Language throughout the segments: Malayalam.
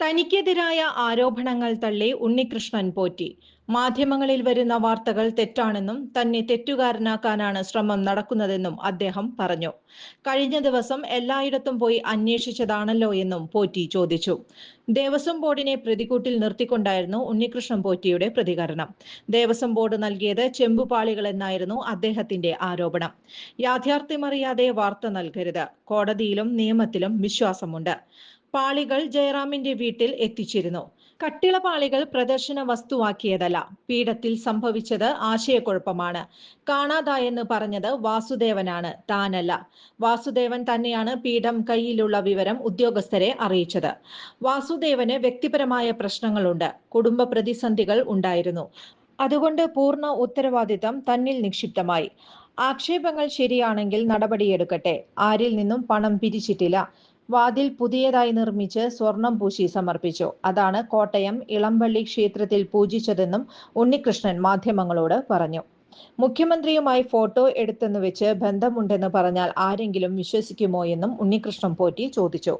തനിക്കെതിരായ ആരോപണങ്ങൾ തള്ളി ഉണ്ണികൃഷ്ണൻ പോറ്റി. മാധ്യമങ്ങളിൽ വരുന്ന വാർത്തകൾ തെറ്റാണെന്നും തന്നെ തെറ്റുകാരനാക്കാനാണ് ശ്രമം നടക്കുന്നതെന്നും അദ്ദേഹം പറഞ്ഞു. കഴിഞ്ഞ ദിവസം എല്ലായിടത്തും പോയി അന്വേഷിച്ചതാണല്ലോ എന്നും പോറ്റി ചോദിച്ചു. ദേവസ്വം ബോർഡിനെ പ്രതികൂട്ടിൽ നിർത്തിക്കൊണ്ടായിരുന്നു ഉണ്ണികൃഷ്ണൻ പോറ്റിയുടെ പ്രതികരണം. ദേവസ്വം ബോർഡ് നൽകിയത് ചെമ്പുപാളികൾ എന്നായിരുന്നു അദ്ദേഹത്തിന്റെ ആരോപണം. യാഥാർത്ഥ്യമറിയാതെ വാർത്ത നൽകരുത്. കോടതിയിലും നിയമത്തിലും വിശ്വാസമുണ്ട്. പാളികൾ ജയറാമിന്റെ വീട്ടിൽ എത്തിച്ചിരുന്നു. കട്ടിളപാളികൾ പ്രദർശന വസ്തുവാക്കിയതല്ല. പീഠത്തിൽ സംഭവിച്ചത് ആശയക്കുഴപ്പമാണ്. കാണാതായെന്ന് പറഞ്ഞത് വാസുദേവനാണ്. താനല്ല. വാസുദേവൻ തന്നെയാണ് പീഠം കയ്യിലുള്ള വിവരം ഉദ്യോഗസ്ഥരെ അറിയിച്ചത്. വാസുദേവന് വ്യക്തിപരമായ പ്രശ്നങ്ങളുണ്ട്. കുടുംബ പ്രതിസന്ധികൾ ഉണ്ടായിരുന്നു. അതുകൊണ്ട് പൂർണ ഉത്തരവാദിത്തം തന്നിൽ നിക്ഷിപ്തമായി. ആക്ഷേപങ്ങൾ ശരിയാണെങ്കിൽ നടപടിയെടുക്കട്ടെ. ആരിൽ നിന്നും പണം പിരിച്ചിട്ടില്ല. വാതിൽ പുതിയതായി നിർമ്മിച്ച് സ്വർണം പൂശി സമർപ്പിച്ചു. അതാണ് കോട്ടയം ഇളംപള്ളി ക്ഷേത്രത്തിൽ പൂജിച്ചതെന്നും ഉണ്ണികൃഷ്ണൻ മാധ്യമങ്ങളോട് പറഞ്ഞു. മുഖ്യമന്ത്രിയുമായി ഫോട്ടോ എടുത്തെന്ന് വെച്ച് ബന്ധമുണ്ടെന്ന് പറഞ്ഞാൽ ആരെങ്കിലും വിശ്വസിക്കുമോ എന്നും ഉണ്ണികൃഷ്ണൻ പോറ്റി ചോദിച്ചു.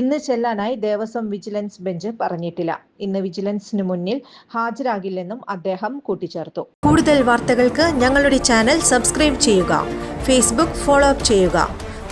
ഇന്ന് ചെല്ലാനായി ദേവസ്വം വിജിലൻസ് ബെഞ്ച് പറഞ്ഞിട്ടില്ല. ഇന്ന് വിജിലൻസിന് മുന്നിൽ ഹാജരാകില്ലെന്നും അദ്ദേഹം കൂട്ടിച്ചേർത്തു. കൂടുതൽ വാർത്തകൾക്ക് ഞങ്ങളുടെ ചാനൽ സബ്സ്ക്രൈബ് ചെയ്യുക. ഫേസ്ബുക്ക് ഫോളോ അപ്പ് ചെയ്യുക.